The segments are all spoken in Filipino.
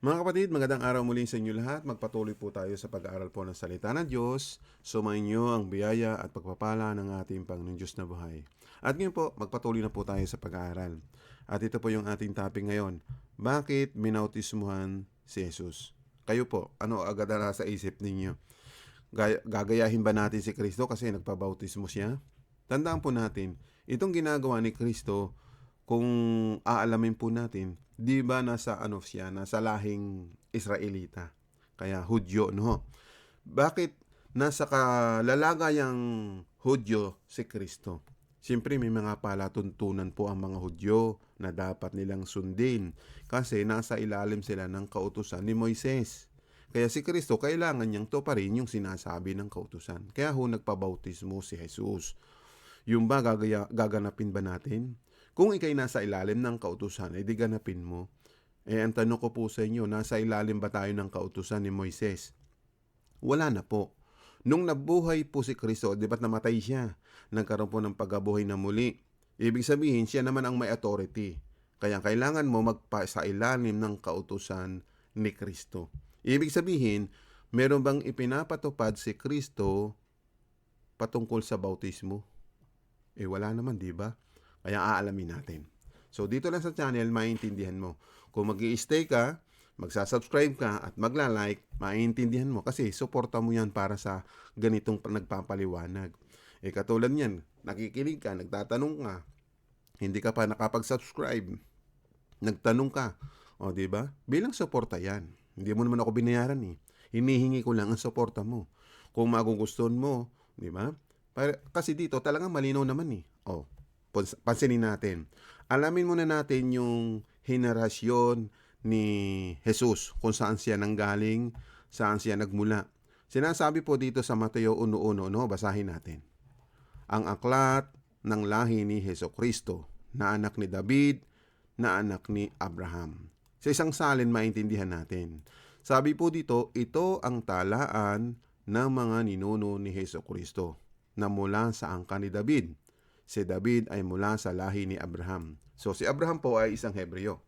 Mga kapatid, magandang araw muli sa inyo lahat. Magpatuloy po tayo sa pag-aaral po ng salita ng Diyos. Sumayin niyo ang biyaya at pagpapala ng ating Panginoon Diyos na buhay. At ngayon po, magpatuloy na po tayo sa pag-aaral. At ito po yung ating topic ngayon. Bakit minautismuhan si Jesus? Kayo po, ano agad na sa isip ninyo? Gaya- Gagayahin ba natin si Kristo kasi nagpabautismo siya? Tandaan po natin, itong ginagawa ni Kristo, kung aalamin po natin, di ba nasa ano siya, nasa lahing Israelita, kaya Hudyo, no? Bakit nasa kalalagayang Hudyo si Kristo? Siyempre may mga palatuntunan po ang mga Hudyo na dapat nilang sundin kasi nasa ilalim sila ng kautusan ni Moises. Kaya si Kristo kailangan niyang tuparin yung sinasabi ng kautusan. Kaya ho nagpabautismo si Jesus. Yung ba gagaya, gaganapin ba natin? Kung ikay nasa ilalim ng kautusan, ay di ganapin mo. Eh, ang tanong ko po sa inyo, nasa ilalim ba tayo ng kautusan ni Moises? Wala na po. Nung nabuhay po si Kristo, di ba't namatay siya? Nagkaroon po ng pagkabuhay na muli. Ibig sabihin, siya naman ang may authority. Kaya kailangan mo magpa sa ilalim ng kautusan ni Kristo. Ibig sabihin, meron bang ipinapatupad si Kristo patungkol sa bautismo? Eh wala naman, di ba? Kaya aalamin natin. So dito lang sa channel, maintindihan mo. Kung mag stay ka, magsasubscribe ka at magla-like, maintindihan mo. Kasi suporta mo yan para sa ganitong pa- nagpapaliwanag. Eh katulad niyan, nakikinig ka, nagtatanong ka, hindi ka pa nakapag-subscribe, nagtanong ka, o di ba? Bilang suporta yan. Hindi mo naman ako binayaran eh. Hinihingi ko lang ang suporta mo. Kung magugustuhan mo, di ba? Kasi dito talagang malinaw naman eh. Pans- pansinin natin. Alamin muna natin yung henerasyon ni Jesus, kung saan siya nanggaling, saan siya nagmula. Sinasabi po dito sa Mateo 1.1, no? basahin natin. Ang aklat ng lahi ni Heso Kristo, na anak ni David, na anak ni Abraham. Sa isang salin maintindihan natin. Sabi po dito, ito ang talaan ng mga ninuno ni Heso Kristo na mula sa angka ni David. Si David ay mula sa lahi ni Abraham. So si Abraham po ay isang Hebreo.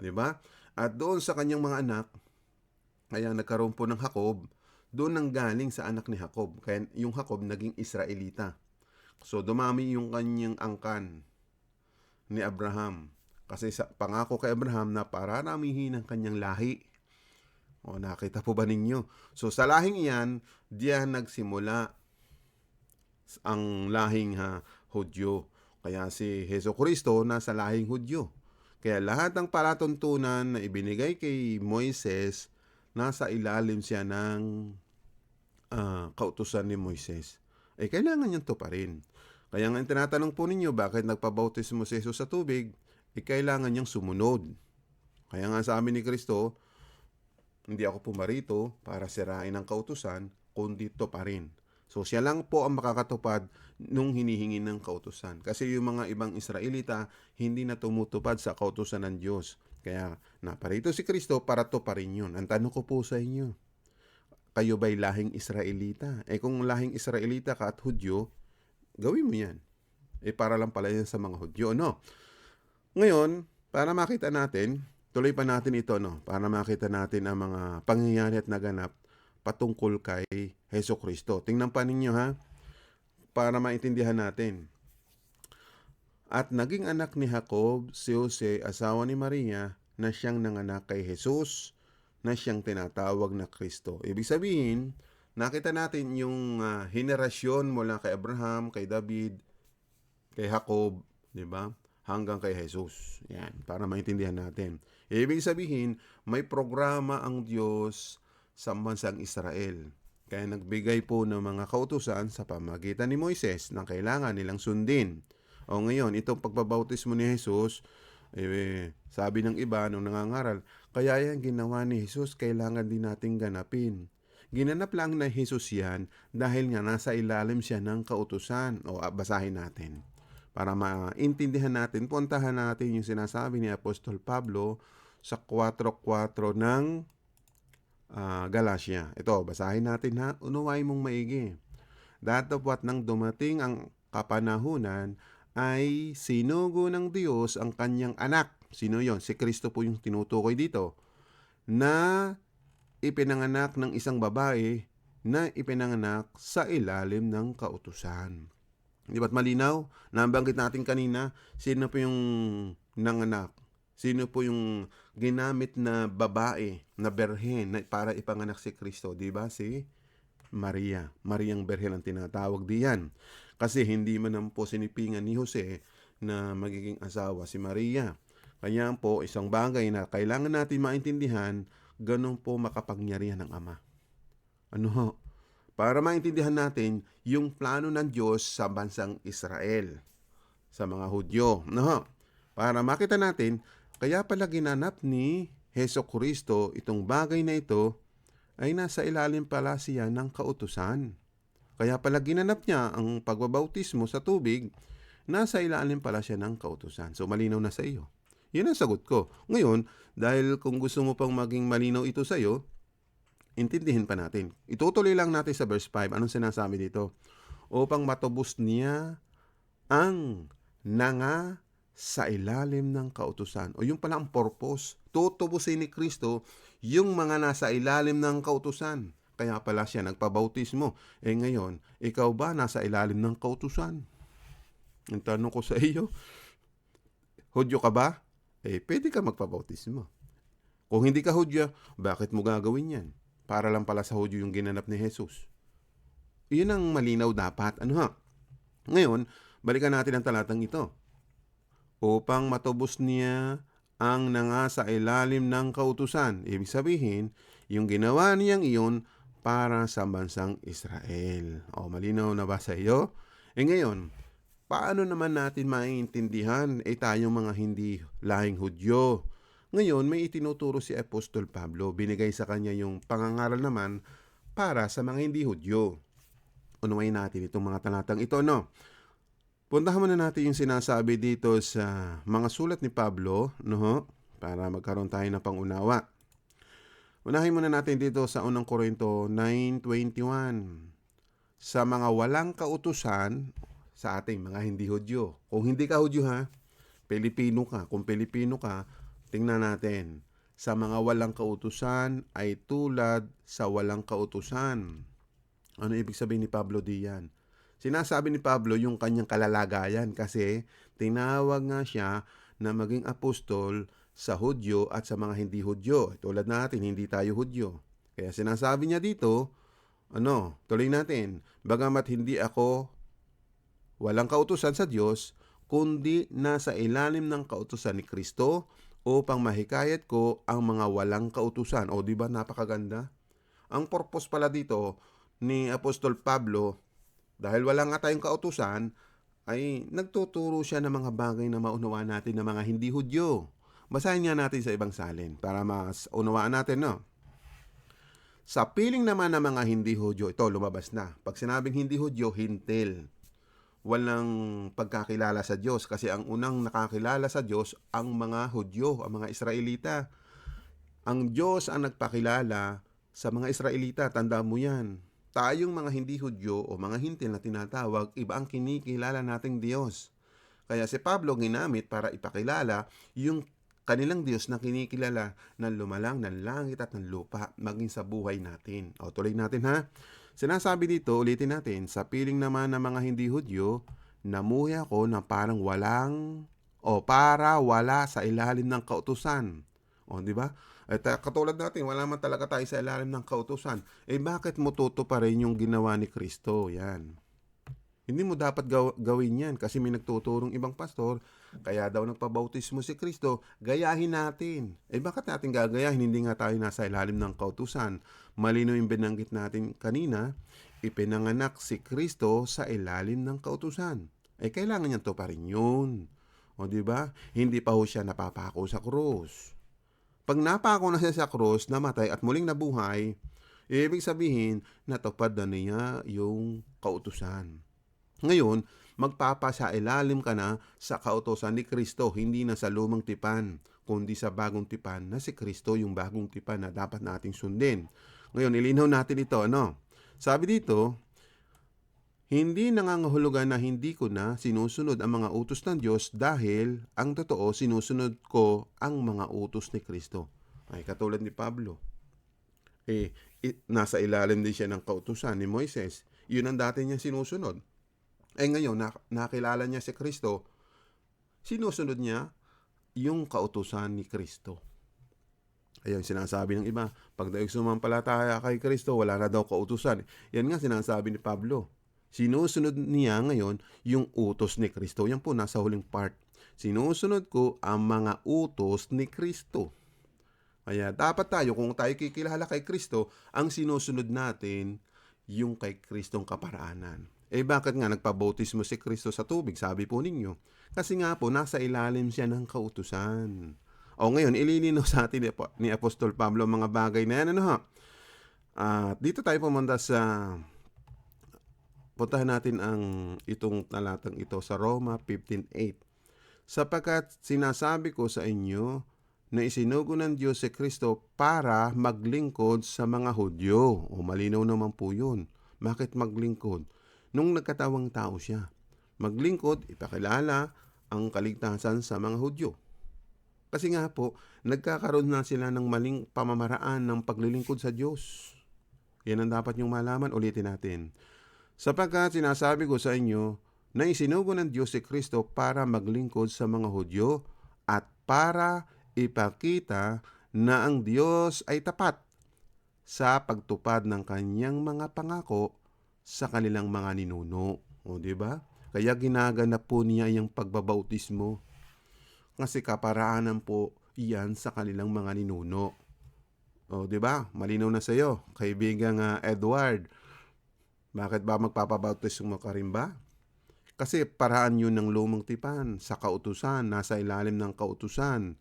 Di ba? At doon sa kanyang mga anak, kaya nagkaroon po ng Jacob, doon nang galing sa anak ni Jacob. Kaya yung Jacob naging Israelita. So dumami yung kanyang angkan ni Abraham. Kasi sa pangako kay Abraham na pararamihin ang kanyang lahi. O nakita po ba ninyo? So sa lahing iyan, diyan nagsimula ang lahing ha, Hudyo. Kaya si Heso Kristo nasa lahing Hudyo. Kaya lahat ng palatuntunan na ibinigay kay Moises, nasa ilalim siya ng ah, kautusan ni Moises. Eh, kailangan niyang tuparin. Kaya nga tinatanong po ninyo, bakit nagpabautismo si Jesus sa tubig? Eh, kailangan niyang sumunod. Kaya nga sa amin ni Kristo, hindi ako pumarito para sirain ang kautusan, kundi to pa rin. So siya lang po ang makakatupad nung hinihingi ng kautusan. Kasi yung mga ibang Israelita, hindi na tumutupad sa kautusan ng Diyos. Kaya naparito si Kristo para to rin yun. Ang tanong ko po sa inyo, kayo ba'y lahing Israelita? Eh kung lahing Israelita ka at Hudyo, gawin mo yan. Eh para lang pala yan sa mga Hudyo, no? Ngayon, para makita natin, tuloy pa natin ito, no? Para makita natin ang mga pangyayari at naganap patungkol kay Heso Kristo. Tingnan pa ninyo ha, para maintindihan natin. At naging anak ni Jacob si Jose, asawa ni Maria, na siyang nanganak kay Jesus, na siyang tinatawag na Kristo. Ibig sabihin, nakita natin yung ah, henerasyon mula kay Abraham, kay David, kay Jacob, di ba? Hanggang kay Jesus. Yan, para maintindihan natin. Ibig sabihin, may programa ang Diyos sa bansang Israel. Kaya nagbigay po ng mga kautusan sa pamagitan ni Moises na kailangan nilang sundin. O ngayon, itong pagbabautismo ni Jesus, eh, sabi ng iba nung nangangaral, kaya yan ginawa ni Jesus, kailangan din nating ganapin. Ginanap lang na Jesus yan dahil nga nasa ilalim siya ng kautusan. O ah, basahin natin. Para maintindihan natin, puntahan natin yung sinasabi ni Apostol Pablo sa 4.4 ng ah, Galacia. Ito, basahin natin ha. Unuwain mong maigi. Datapwat nang dumating ang kapanahunan ay sinugo ng Diyos ang kanyang anak. Sino yon? Si Kristo po yung tinutukoy dito. na ipinanganak ng isang babae na ipinanganak sa ilalim ng kautusan. Di ba't malinaw? Nabanggit natin kanina, sino po yung nanganak? Sino po yung ginamit na babae, na berhen, na para ipanganak si Kristo? Di ba? Si Maria. Mariang berhen ang tinatawag diyan. Kasi hindi man naman po sinipingan ni Jose na magiging asawa si Maria. Kaya po, isang bagay na kailangan natin maintindihan, ganun po makapangyarihan ng Ama. Ano ho? Para maintindihan natin yung plano ng Diyos sa bansang Israel, sa mga Hudyo. No? ho? Para makita natin, kaya pala ginanap ni Heso Kristo itong bagay na ito ay nasa ilalim pala siya ng kautusan. Kaya pala ginanap niya ang pagbabautismo sa tubig, nasa ilalim pala siya ng kautusan. So malinaw na sa iyo. Yun ang sagot ko. Ngayon, dahil kung gusto mo pang maging malinaw ito sa iyo, intindihin pa natin. Itutuloy lang natin sa verse 5. Anong sinasabi dito? Upang matubos niya ang nanga sa ilalim ng kautusan. O yung pala ang purpose. Tutubusin ni Kristo yung mga nasa ilalim ng kautusan. Kaya pala siya nagpabautismo. Eh ngayon, ikaw ba nasa ilalim ng kautusan? Ang tanong ko sa iyo, Hudyo ka ba? Eh, pwede ka magpabautismo. Kung hindi ka Hudyo, bakit mo gagawin yan? Para lang pala sa Hudyo yung ginanap ni Jesus. Iyon ang malinaw dapat. Ano ha? Ngayon, balikan natin ang talatang ito. Upang matubos niya ang nanga sa ilalim ng kautusan. Ibig sabihin, yung ginawa niyang iyon para sa bansang Israel. O, malinaw na ba sa iyo? Eh ngayon, paano naman natin maiintindihan eh tayong mga hindi lahing Hudyo? Ngayon, may itinuturo si Apostol Pablo. Binigay sa kanya yung pangangaral naman para sa mga hindi Hudyo. Unawain natin itong mga talatang ito, no? Puntahan muna natin yung sinasabi dito sa mga sulat ni Pablo, no? Para magkaroon tayo ng pangunawa. Unahin muna natin dito sa unang Korinto 9.21. Sa mga walang kautusan, sa ating mga hindi Hudyo. Kung hindi ka Hudyo ha, Pilipino ka. Kung Pilipino ka, tingnan natin. Sa mga walang kautusan ay tulad sa walang kautusan. Ano ibig sabihin ni Pablo diyan? Sinasabi ni Pablo yung kanyang kalalagayan kasi tinawag nga siya na maging apostol sa Hudyo at sa mga hindi Hudyo. Tulad natin, hindi tayo Hudyo. Kaya sinasabi niya dito, ano, tuloy natin, bagamat hindi ako walang kautusan sa Diyos, kundi nasa ilalim ng kautusan ni Kristo upang mahikayat ko ang mga walang kautusan. O di ba napakaganda? Ang purpose pala dito ni Apostol Pablo dahil wala nga tayong kautusan, ay nagtuturo siya ng mga bagay na maunawa natin ng mga hindi Hudyo. Basahin nga natin sa ibang salin para mas unawaan natin, no? Sa piling naman ng mga hindi Hudyo, ito lumabas na. Pag sinabing hindi Hudyo, hintil. Walang pagkakilala sa Diyos kasi ang unang nakakilala sa Diyos ang mga Hudyo, ang mga Israelita. Ang Diyos ang nagpakilala sa mga Israelita, tanda mo yan tayong mga hindi Hudyo o mga hintil na tinatawag, iba ang kinikilala nating Diyos. Kaya si Pablo ginamit para ipakilala yung kanilang Diyos na kinikilala na lumalang ng langit at ng lupa maging sa buhay natin. O tuloy natin ha. Sinasabi dito, ulitin natin, sa piling naman ng mga hindi Hudyo, namuhi ako na parang walang o para wala sa ilalim ng kautusan. O, di ba? At uh, katulad natin, wala man talaga tayo sa ilalim ng kautusan. Eh bakit mo tuto pa rin yung ginawa ni Kristo? Yan. Hindi mo dapat gaw- gawin yan kasi may nagtuturong ibang pastor, kaya daw nagpabautismo si Kristo, gayahin natin. Eh bakit natin gagayahin? Hindi nga tayo nasa ilalim ng kautusan. Malino yung binanggit natin kanina, ipinanganak si Kristo sa ilalim ng kautusan. Eh kailangan niya to pa rin yun. O di ba? Hindi pa ho siya napapako sa krus. Pag napako na siya sa krus, namatay at muling nabuhay, ibig sabihin, natupad na niya yung kautusan. Ngayon, magpapasa ilalim ka na sa kautosan ni Kristo, hindi na sa lumang tipan, kundi sa bagong tipan na si Kristo yung bagong tipan na dapat nating sundin. Ngayon, ilinaw natin ito, ano? Sabi dito, hindi nangangahulugan na hindi ko na sinusunod ang mga utos ng Diyos dahil ang totoo sinusunod ko ang mga utos ni Kristo. Ay katulad ni Pablo. Eh, i- nasa ilalim din siya ng kautusan ni Moises. Yun ang dati niya sinusunod. Eh ngayon, na- nakilala niya si Kristo, sinusunod niya yung kautusan ni Kristo. Ayun, sinasabi ng iba, pag daig sumampalataya kay Kristo, wala na daw kautusan. Yan nga sinasabi ni Pablo. Sinusunod niya ngayon yung utos ni Kristo. Yan po, nasa huling part. Sinusunod ko ang mga utos ni Kristo. Kaya dapat tayo, kung tayo kikilala kay Kristo, ang sinusunod natin yung kay Kristong kaparaanan. Eh bakit nga nagpabautismo si Kristo sa tubig? Sabi po ninyo. Kasi nga po, nasa ilalim siya ng kautusan. O ngayon, ililinaw sa atin ni Apo- ni Apostol Pablo mga bagay na yan. Ano ha? At dito tayo pumunta sa puntahan natin ang itong talatang ito sa Roma 15.8. Sapagkat sinasabi ko sa inyo na isinugo ng Diyos si Kristo para maglingkod sa mga Hudyo. O malinaw naman po yun. Bakit maglingkod? Nung nagkatawang tao siya. Maglingkod, ipakilala ang kaligtasan sa mga Hudyo. Kasi nga po, nagkakaroon na sila ng maling pamamaraan ng paglilingkod sa Diyos. Yan ang dapat niyong malaman. Ulitin natin. Sapagkat sinasabi ko sa inyo na isinugo ng Diyos si Kristo para maglingkod sa mga Hudyo at para ipakita na ang Diyos ay tapat sa pagtupad ng kanyang mga pangako sa kanilang mga ninuno. O, di ba? Kaya ginaganap po niya yung pagbabautismo. Kasi kaparaanan po iyan sa kanilang mga ninuno. O, di ba? Malinaw na sa iyo, kaibigang ah, Edward. Bakit ba magpapabautismo ka rin ba? Kasi paraan yun ng lumang tipan sa kautusan, nasa ilalim ng kautusan.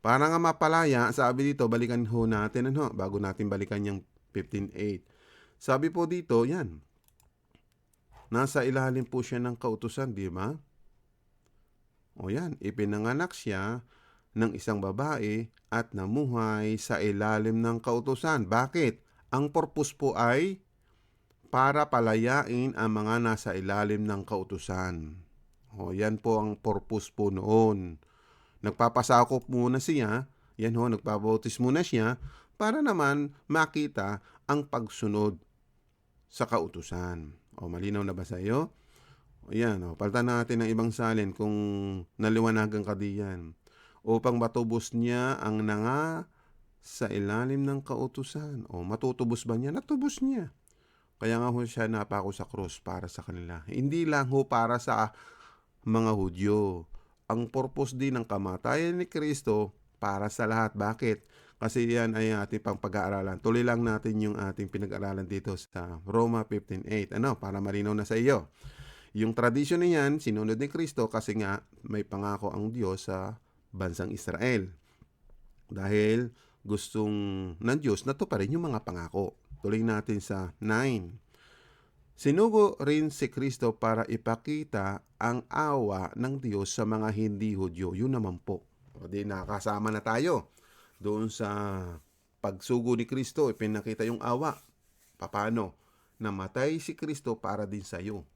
Para nga mapalaya, sabi dito, balikan ho natin, ano, bago natin balikan yung 15.8. Sabi po dito, yan. Nasa ilalim po siya ng kautusan, di ba? O yan, ipinanganak siya ng isang babae at namuhay sa ilalim ng kautusan. Bakit? Ang purpose po ay para palayain ang mga nasa ilalim ng kautusan. O yan po ang purpose po noon. Nagpapasakop muna siya, yan ho, nagpabautis muna siya, para naman makita ang pagsunod sa kautusan. O malinaw na ba sa iyo? O yan, o, palitan natin ng ibang salin kung naliwanagan ka diyan. Upang matubos niya ang nanga sa ilalim ng kautusan. O matutubos ba niya? Natubos niya. Kaya nga ho siya napako sa krus para sa kanila. Hindi lang ho para sa mga Hudyo. Ang purpose din ng kamatayan ni Kristo para sa lahat. Bakit? Kasi yan ay ating pang pag-aaralan. Tuloy lang natin yung ating pinag-aralan dito sa Roma 15.8. Ano? Para malinaw na sa iyo. Yung tradisyon na yan, sinunod ni Kristo kasi nga may pangako ang Diyos sa bansang Israel. Dahil gustong ng Diyos na to pa rin yung mga pangako. Tuloy natin sa 9. Sinugo rin si Kristo para ipakita ang awa ng Diyos sa mga hindi Hudyo. Yun naman po. O di nakasama na tayo. Doon sa pagsugo ni Kristo, ipinakita yung awa. Paano? Namatay si Kristo para din sa iyo.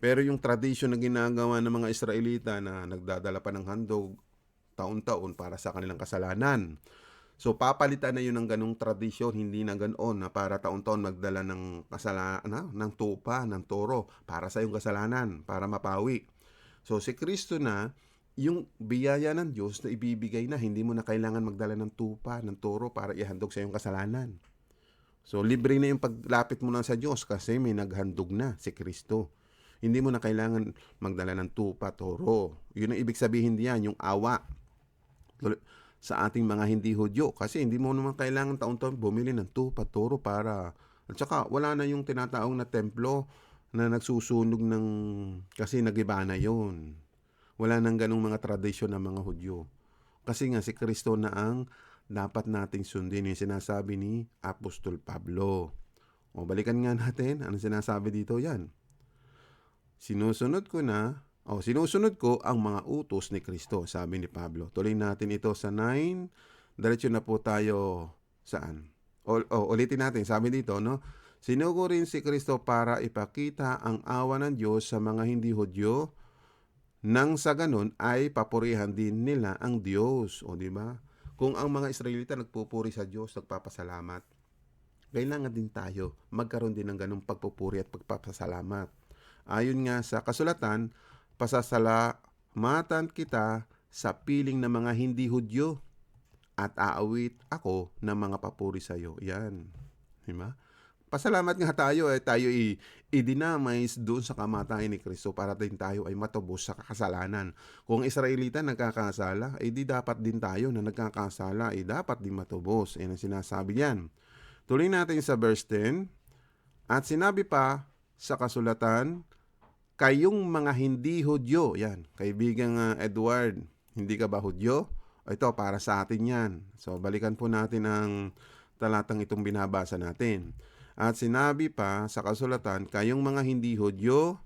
Pero yung tradisyon na ginagawa ng mga Israelita na nagdadala pa ng handog taon-taon para sa kanilang kasalanan. So papalitan na yun ng ganong tradisyon, hindi na ganoon na para taon-taon magdala ng kasalanan, ng tupa, ng toro para sa iyong kasalanan, para mapawi. So si Kristo na yung biyaya ng Diyos na ibibigay na, hindi mo na kailangan magdala ng tupa, ng toro para ihandog sa iyong kasalanan. So libre na yung paglapit mo na sa Diyos kasi may naghandog na si Kristo. Hindi mo na kailangan magdala ng tupa, toro. Yun ang ibig sabihin diyan, yung awa sa ating mga hindi Hudyo. Kasi hindi mo naman kailangan taon-taon bumili ng tupa, toro para... At saka wala na yung tinataong na templo na nagsusunog ng... Kasi nagiba na yun. Wala nang ganong mga tradisyon ng mga Hudyo. Kasi nga si Kristo na ang dapat nating sundin yung sinasabi ni Apostol Pablo. O balikan nga natin, ano sinasabi dito yan? Sinusunod ko na, o sinusunod ko ang mga utos ni Kristo, sabi ni Pablo. Tuloy natin ito sa 9. Diretso na po tayo saan? O, o ulitin natin, sabi dito, no? Sinugo rin si Kristo para ipakita ang awa ng Diyos sa mga hindi Hudyo nang sa ganun ay papurihan din nila ang Diyos. O di ba? Kung ang mga Israelita nagpupuri sa Diyos, nagpapasalamat, kailangan din tayo magkaroon din ng ganong pagpupuri at pagpapasalamat. Ayon nga sa kasulatan, pasasalamatan kita sa piling ng mga hindi Hudyo at aawit ako ng mga papuri sa iyo. Yan. Diba? Pasalamat nga tayo eh tayo i idinamays doon sa kamatayan ni Kristo para din tayo ay matubos sa kasalanan. Kung Israelita nagkakasala, eh di dapat din tayo na nagkakasala, eh dapat din matubos. Yan ang sinasabi niyan. Tuloy natin sa verse 10. At sinabi pa sa kasulatan, kayong mga hindi Hudyo, yan, kaibigang uh, Edward, hindi ka ba Hudyo? Ito, para sa atin yan. So, balikan po natin ang talatang itong binabasa natin. At sinabi pa sa kasulatan, kayong mga hindi Hudyo,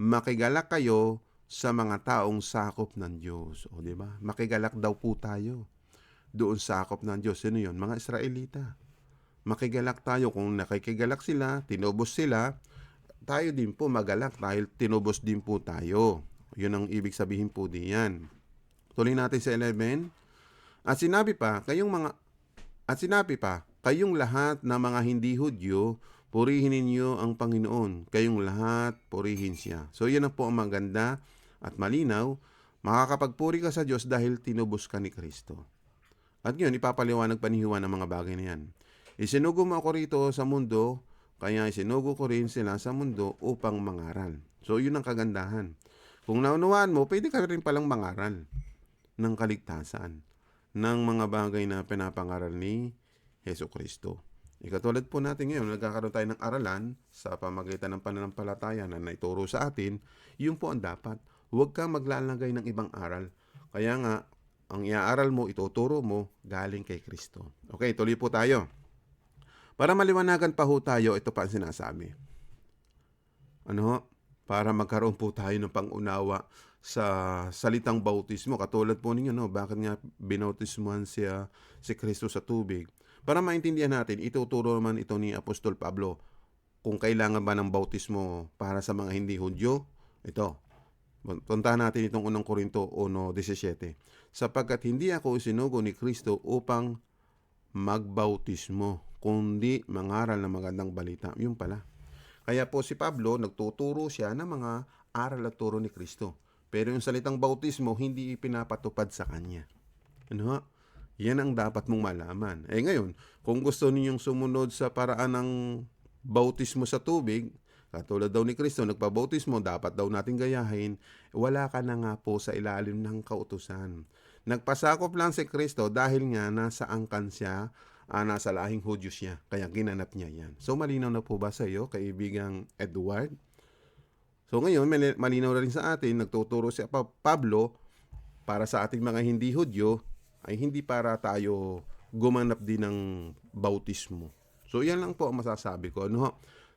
makigalak kayo sa mga taong sakop ng Diyos. O, di ba? Makigalak daw po tayo doon sakop ng Diyos. Sino yun? Mga Israelita. Makigalak tayo. Kung nakikigalak sila, tinubos sila, tayo din po magalak dahil tinubos din po tayo. Yun ang ibig sabihin po diyan. Tuloy natin sa 11. At sinabi pa, kayong mga at sinabi pa, kayong lahat na mga hindi Hudyo, purihin ninyo ang Panginoon. Kayong lahat, purihin siya. So yan ang po ang maganda at malinaw. Makakapagpuri ka sa Diyos dahil tinubos ka ni Kristo. At yun, ipapaliwanag panihiwa ng mga bagay na yan. Isinugo mo ako rito sa mundo, kaya isinugo ko rin sila sa mundo upang mangaral. So yun ang kagandahan. Kung naunawaan mo, pwede ka rin palang mangaral ng kaligtasan ng mga bagay na pinapangaral ni Heso Kristo. Ikatulad po natin ngayon, nagkakaroon tayo ng aralan sa pamagitan ng pananampalataya na naituro sa atin, yun po ang dapat. Huwag kang maglalagay ng ibang aral. Kaya nga, ang iaaral mo, ituturo mo, galing kay Kristo. Okay, tuloy po tayo. Para maliwanagan pa ho tayo, ito pa ang sinasabi. Ano? Para magkaroon po tayo ng pangunawa sa salitang bautismo. Katulad po ninyo, no? bakit nga binautismuhan siya si Kristo sa tubig? Para maintindihan natin, ituturo naman ito ni Apostol Pablo kung kailangan ba ng bautismo para sa mga hindi Hudyo. Ito, puntahan natin itong unang Korinto 1.17. Sapagkat hindi ako isinugo ni Kristo upang magbautismo, kundi mangaral ng magandang balita. Yun pala. Kaya po si Pablo, nagtuturo siya ng mga aral at turo ni Kristo. Pero yung salitang bautismo, hindi ipinapatupad sa kanya. Ano ha? Yan ang dapat mong malaman. Eh ngayon, kung gusto ninyong sumunod sa paraan ng bautismo sa tubig, katulad daw ni Kristo, nagpabautismo, dapat daw nating gayahin, wala ka na nga po sa ilalim ng kautusan. Nagpasakop lang si Kristo dahil nga nasa angkan siya, ah, nasa lahing Hudyo siya, kaya ginanap niya yan. So malinaw na po ba sa iyo, kaibigang Edward? So ngayon, mali- malinaw na rin sa atin, nagtuturo si Pa- Pablo para sa ating mga hindi Hudyo, ay hindi para tayo gumanap din ng bautismo. So yan lang po ang masasabi ko. Ano ho?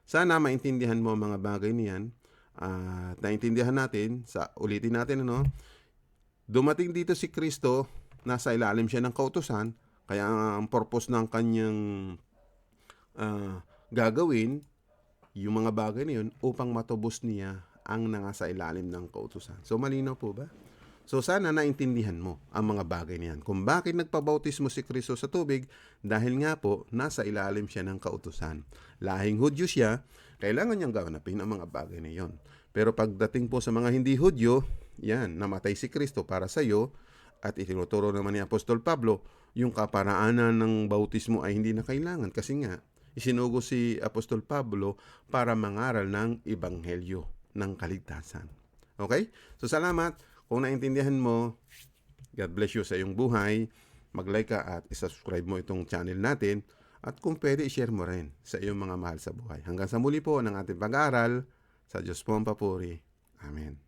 Sana maintindihan mo ang mga bagay niyan. At naintindihan natin, sa ulitin natin ano, dumating dito si Kristo, nasa ilalim siya ng kautusan, kaya ang purpose ng kanyang ah, gagawin, yung mga bagay na yun, upang matubos niya ang nangasa ilalim ng kautusan. So malinaw po ba? So sana naintindihan mo ang mga bagay niyan. Kung bakit nagpabautismo si Kristo sa tubig, dahil nga po nasa ilalim siya ng kautusan. Lahing Hudyo siya, kailangan niyang gawanapin ang mga bagay na yon. Pero pagdating po sa mga hindi Hudyo, yan, namatay si Kristo para sa iyo, at itinuturo naman ni Apostol Pablo, yung kaparaanan ng bautismo ay hindi na kailangan kasi nga, isinugo si Apostol Pablo para mangaral ng ebanghelyo ng kaligtasan. Okay? So salamat. Kung naintindihan mo, God bless you sa iyong buhay. Mag-like ka at isubscribe mo itong channel natin. At kung pwede, i-share mo rin sa iyong mga mahal sa buhay. Hanggang sa muli po ng ating pag-aaral. Sa Diyos po ang papuri. Amen.